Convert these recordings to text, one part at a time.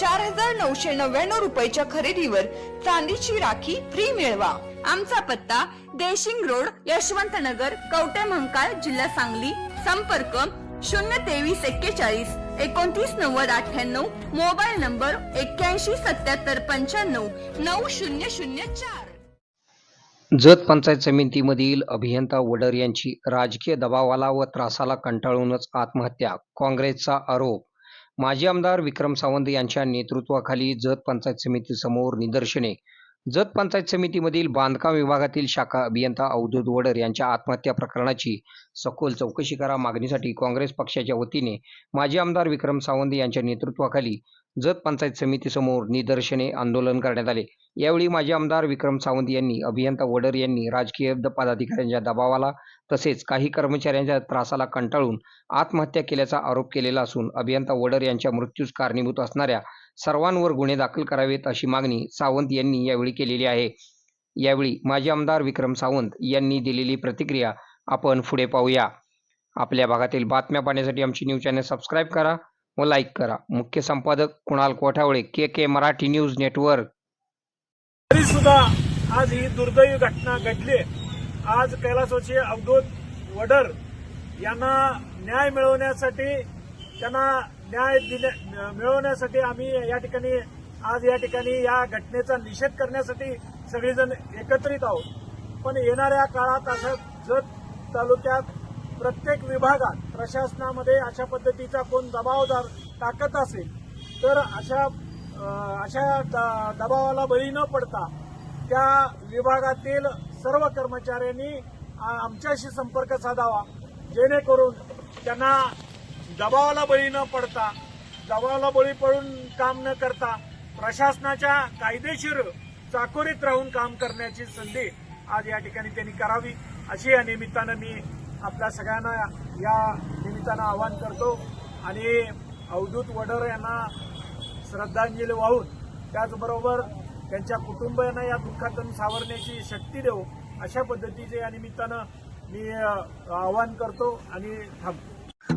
चार हजार नऊशे नव्याण्णव रुपयाच्या खरेदीवर चांदीची राखी फ्री मिळवा. आमचा पत्ता देशिंग रोड यशवंत नगर कवटे महंकाळ जिल्हा सांगली. संपर्क शून्य तेवीस एक्केचाळीस एकोणतीस नव्वद अठ्ठ्याण्णव. मोबाईल नंबर एक्क्याऐंशी सत्याहत्तर पंच्याण्णव नऊ शून्य शून्य चार. जत पंचायत समितीमधील अभियंता वडर यांची राजकीय दबावाला व त्रासाला कंटाळूनच आत्महत्या काँग्रेसचा आरोप माजी आमदार विक्रम सावंत यांच्या नेतृत्वाखाली जत पंचायत समितीसमोर निदर्शने जत पंचायत समितीमधील बांधकाम विभागातील शाखा अभियंता अवधूत वडर यांच्या आत्महत्या प्रकरणाची सखोल चौकशी करा मागणीसाठी काँग्रेस पक्षाच्या वतीने माजी आमदार विक्रम सावंत यांच्या नेतृत्वाखाली जत पंचायत समितीसमोर निदर्शने आंदोलन करण्यात आले. यावेळी माजी आमदार विक्रम सावंत यांनी अभियंता वडर यांनी राजकीय द- पदाधिकाऱ्यांच्या दबावाला तसेच काही कर्मचाऱ्यांच्या त्रासाला कंटाळून आत्महत्या केल्याचा आरोप केलेला असून अभियंता वडर यांच्या मृत्यूस कारणीभूत असणाऱ्या सर्वांवर गुन्हे दाखल करावेत अशी मागणी सावंत यांनी यावेळी केलेली आहे. यावेळी माजी आमदार विक्रम सावंत यांनी दिलेली प्रतिक्रिया आपण पुढे पाहूया. आपल्या भागातील बातम्या पाहण्यासाठी आमची न्यूज चॅनल सबस्क्राईब करा व लाईक करा. मुख्य संपादक Kunal Kothawale K K Marathi news network. तरी सुद्धा आज ही दुर्दैवी घटना घडली आज कैलासोचे अवधूत वडर यांना न्याय मिळवण्यासाठी त्यांना न्याय दिल्या मिळवण्यासाठी आम्ही या ठिकाणी आज या ठिकाणी या घटनेचा निषेध करण्यासाठी सगळेजण एकत्रित आहोत. पण येणाऱ्या काळात असं जत तालुक्यात प्रत्येक विभागात प्रशासनामध्ये अशा पद्धतीचा कोण दबावदार टाकत असेल तर अशा अशा द- दबावाला बळी न पडता त्या विभागातील सर्व कर्मचाऱ्यांनी आमच्याशी संपर्क साधावा जेणेकरून त्यांना दबावाला बळी न पडता दबावाला बळी पडून काम न करता प्रशासनाच्या कायदेशीर चाकोरीत राहून काम करण्याची संधी आज या ठिकाणी त्यांनी करावी अशी या निमित्तानं मी आपल्या सगळ्यांना या निमित्तानं आवाहन करतो. आणि अवधूत वडर यांना श्रद्धांजली वाहून त्याचबरोबर त्यांच्या कुटुंबियांना या दुःखातून सावरण्याची शक्ती देऊ अशा पद्धतीचे या निमित्तानं मी आवाहन करतो आणि थांबतो.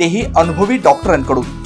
तेही अनुभवी डॉक्टरांकडून.